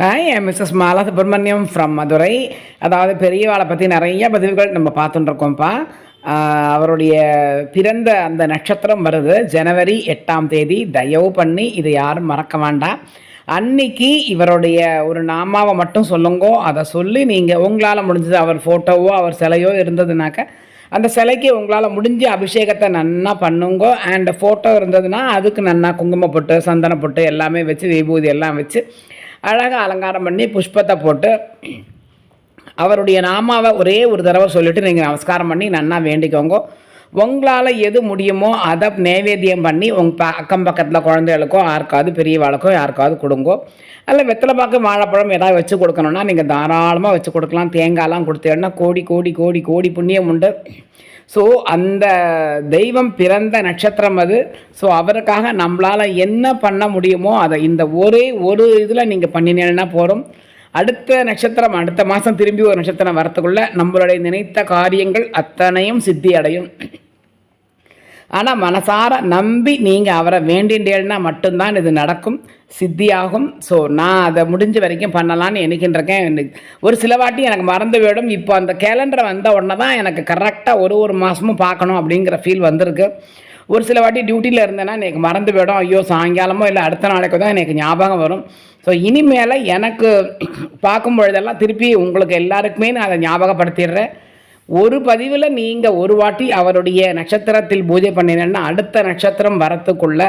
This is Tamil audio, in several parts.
Hi Mrs Mala Subramaniam from Madurai அதாவது பெரியவாளை பற்றி நிறைய பதிவுகள் நம்ம பார்த்துட்டுருக்கோம்ப்பா. அவருடைய பிறந்த அந்த நட்சத்திரம் வருது. ஜனவரி எட்டாம் தேதி. தயவு பண்ணி இதை யாரும் மறக்க வேண்டாம். அன்னைக்கு இவருடைய ஒரு நாமாவை மட்டும் சொல்லுங்கோ. அதை சொல்லி நீங்கள் உங்களால் முடிஞ்சது அவர் ஃபோட்டோவோ அவர் சிலையோ இருந்ததுனாக்க அந்த சிலைக்கு உங்களால் முடிஞ்ச அபிஷேகத்தை நன்னா பண்ணுங்க. அண்ட் ஃபோட்டோ இருந்ததுன்னா அதுக்கு நன்னா குங்குமப்பொட்டு சந்தனப்பொட்டு எல்லாமே வச்சு விபூதி எல்லாம் வச்சு அழகாக அலங்காரம் பண்ணி புஷ்பத்தை போட்டு அவருடைய நாமாவை ஒரே ஒரு தடவை சொல்லிவிட்டு நீங்கள் நமஸ்காரம் பண்ணி நன்னா வேண்டிக்கோங்க. உங்களால் எது முடியுமோ அதை நைவேத்தியம் பண்ணி உங்கள் ப அக்கம் பக்கத்தில் குழந்தைகளுக்கோ யாருக்காவது பெரியவாளுக்கோ யாருக்காவது கொடுங்கோ. அல்ல வெத்தலை பாக்கு வாழைப்பழம் ஏதாவது வச்சு கொடுக்கணுன்னா நீங்கள் தாராளமாக வச்சு கொடுக்கலாம். தேங்காய்லாம் கொடுத்தீங்கன்னா கோடி கோடி கோடி கோடி புண்ணியம் உண்டு. ஸோ அந்த தெய்வம் பிறந்த நட்சத்திரம் அது. ஸோ அவருக்காக நம்மளால் என்ன பண்ண முடியுமோ அதை இந்த ஒரே ஒரு இதில் நீங்கள் பண்ணினீங்கன்னா போகிறோம் அடுத்த நட்சத்திரம் அடுத்த மாதம் திரும்பி ஒரு நட்சத்திரம் வரத்துக்குள்ளே நம்மளுடைய நினைத்த காரியங்கள் அத்தனையும் சித்தி அடையும் ஆனால் மனசார நம்பி நீங்கள் அவரை வேண்டின்றேன்னா மட்டும்தான் இது நடக்கும் சித்தியாகும். ஸோ நான் அதை முடிஞ்ச வரைக்கும் பண்ணலான்னு எண்ணிக்கின்றிருக்கேன். ஒரு சில வாட்டி எனக்கு மறந்து போயிடும். இப்போ அந்த கேலண்டர் வந்த உடனே தான் எனக்கு கரெக்டாக ஒரு ஒரு மாதமும் பார்க்கணும் அப்படிங்கிற ஃபீல் வந்திருக்கு. ஒரு சில வாட்டி டியூட்டியில் இருந்தேன்னா எனக்கு மறந்து போயிடும். ஐயோ சாயங்காலமோ இல்லை அடுத்த நாளைக்கு தான் எனக்கு ஞாபகம் வரும். ஸோ இனிமேல் எனக்கு பார்க்கும் பொழுதெல்லாம் திருப்பி உங்களுக்கு எல்லாருக்குமே நான் அதை ஞாபகப்படுத்திடுறேன். ஒரு பதிவில் நீங்கள் ஒரு வாட்டி அவருடைய நட்சத்திரத்தில் பூஜை பண்ணினேன்னா அடுத்த நட்சத்திரம் வரத்துக்குள்ள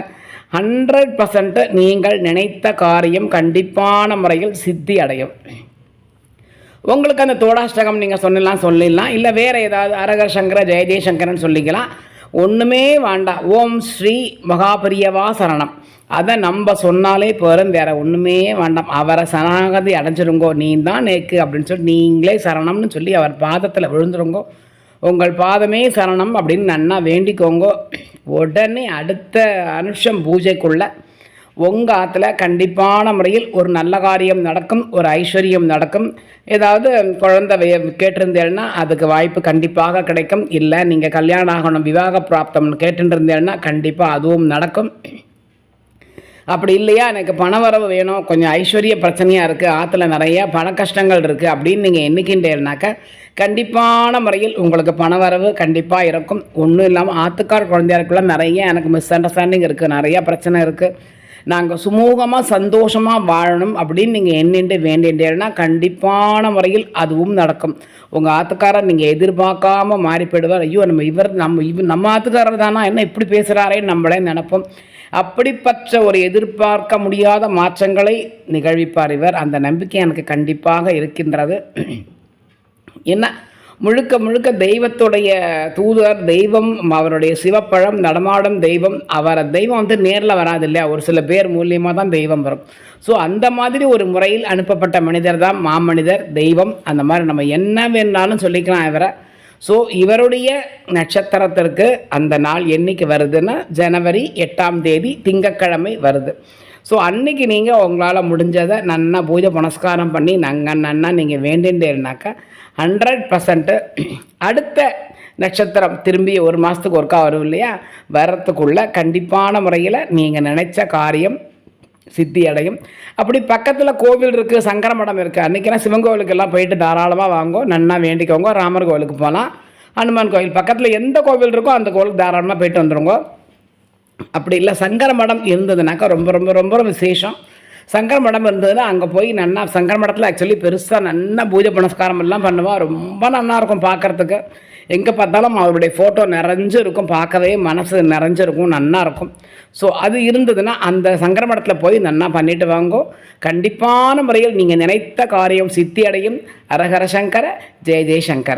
ஹண்ட்ரட் பர்சன்ட்டு நீங்கள் நினைத்த காரியம் கண்டிப்பான முறையில் சித்தி அடையும். உங்களுக்கு அந்த தோடாஷ்டகம் நீங்கள் சொல்லலாம் சொல்லிடலாம். இல்லை வேறு ஏதாவது அரகர் சங்கர ஜெய ஜெயசங்கரன் சொல்லிக்கலாம். ஒன்றுமே வேண்டாம் ஓம் ஸ்ரீ மகாபிரியவா சரணம். அதை நம்ம சொன்னாலே போகிறோம் வேறு ஒன்றுமே வேண்டாம். அவரை சரணாகதி அடைஞ்சிருங்கோ நீ தான் நேக்கு அப்படின்னு சொல்லி நீங்களே சரணம்னு சொல்லி அவர் பாதத்தில் விழுந்துருங்கோ. உங்கள் பாதமே சரணம் அப்படின்னு நன்னா வேண்டிக்கோங்கோ. உடனே அடுத்த அனுஷம் பூஜைக்குள்ளே உங்கள் ஆற்றுல கண்டிப்பான முறையில் ஒரு நல்ல காரியம் நடக்கும் ஒரு ஐஸ்வர்யம் நடக்கும். ஏதாவது குழந்தை கேட்டிருந்தேன்னா அதுக்கு வாய்ப்பு கண்டிப்பாக கிடைக்கும். இல்லை நீங்கள் கல்யாணம் ஆகணும் விவாக பிராப்தம்னு கேட்டுருந்தேன்னா கண்டிப்பாக அதுவும் நடக்கும். அப்படி இல்லையா? எனக்கு பண வரவு வேணும் கொஞ்சம் ஐஸ்வர்ய பிரச்சனையாக இருக்குது ஆற்றுல நிறைய பண கஷ்டங்கள் இருக்குது அப்படின்னு நீங்கள் எண்ணிக்கின்றேன்னாக்க கண்டிப்பான முறையில் உங்களுக்கு பண வரவு கண்டிப்பாக இருக்கும். ஒன்றும் இல்லாமல் ஆற்றுக்கார் குழந்தையாருக்குள்ள நிறைய எனக்கு மிஸ் அண்டர்ஸ்டாண்டிங் இருக்குது நிறைய பிரச்சனை இருக்குது நாங்கள் சுமூகமாக சந்தோஷமாக வாழணும் அப்படின்னு நீங்கள் என்னென்று வேண்டின்றேன்னா கண்டிப்பான முறையில் அதுவும் நடக்கும். உங்கள் ஆத்துக்காரர் நீங்கள் எதிர்பார்க்காம மாறி போயிடுவார் ஐயோ நம்ம இவர் நம்ம இவர் நம்ம ஆத்துக்காரர் தானா? என்ன இப்படி பேசுகிறாரே நம்மளே நினைப்போம். அப்படிப்பட்ட ஒரு எதிர்பார்க்க முடியாத மாற்றங்களை நிகழ்விப்பார் இவர். அந்த நம்பிக்கை எனக்கு கண்டிப்பாக இருக்கின்றது. என்ன? முழுக்க முழுக்க தெய்வத்துடைய தூதர் தெய்வம் அவருடைய சிவப்பழம் நடமாடும் தெய்வம் அவரை தெய்வம் வந்து நேரில் வராது இல்லையா? ஒரு சில பேர் மூலியமாக தான் தெய்வம் வரும். ஸோ அந்த மாதிரி ஒரு முறையில் அனுப்பப்பட்ட மனிதர் தான் மாமனிதர் தெய்வம். அந்த மாதிரி நம்ம என்ன வேணாலும் சொல்லிக்கலாம் இவரை. ஸோ இவருடைய நட்சத்திரத்திற்கு அந்த நாள் என்னைக்கு வருதுன்னா ஜனவரி எட்டாம் தேதி திங்கட்கிழமை வருது. ஸோ அன்றைக்கி நீங்கள் உங்களால் முடிஞ்சதை நன்னா பூஜை புனஸ்காரம் பண்ணி நாங்கள் நன்னா நீங்கள் வேண்டின்றேன்னாக்கா ஹண்ட்ரட் பர்சன்ட்டு அடுத்த நட்சத்திரம் திரும்பி ஒரு மாதத்துக்கு ஒருக்கா வரும் இல்லையா? வரத்துக்குள்ளே கண்டிப்பான முறையில் நீங்கள் நினச்ச காரியம் சித்தி அடையும். அப்படி பக்கத்தில் கோவில் இருக்குது சங்கர மடம் இருக்குது அன்றைக்கெல்லாம் சிவன் கோவிலுக்கெல்லாம் போயிட்டு தாராளமாக வாங்கோ நன்னா வேண்டிக்கோங்க ராமர் கோவிலுக்கு போகலாம் ஹனுமான் கோவில் பக்கத்தில் எந்த கோவில் இருக்கோ அந்த கோவிலுக்கு தாராளமாக போயிட்டு வந்துடுங்க அப்படி இல்லை சங்கர மடம் இருந்ததுனாக்கா ரொம்ப ரொம்ப ரொம்ப விசேஷம். சங்கர மடம் இருந்ததுன்னா அங்கே போய் நன்னா சங்கர மடத்தில் ஆக்சுவலி பெருசாக நல்லா பூஜை புனஸ்காரம் எல்லாம் பண்ணுவாள் ரொம்ப நல்லா இருக்கும் பார்க்கறதுக்கு எங்கே பார்த்தாலும் அவருடைய ஃபோட்டோ நிறைஞ்சு இருக்கும் பார்க்கவே மனசு நிறைஞ்சிருக்கும் நல்லாயிருக்கும் இருக்கும். ஸோ அது இருந்ததுன்னா அந்த சங்கர மடத்தில் போய் நன்னா பண்ணிட்டு வாங்கோ. கண்டிப்பான முறையில் நீங்கள் நினைத்த காரியம் சித்தி அடையும் அரஹர சங்கர ஜெய ஜெயசங்கர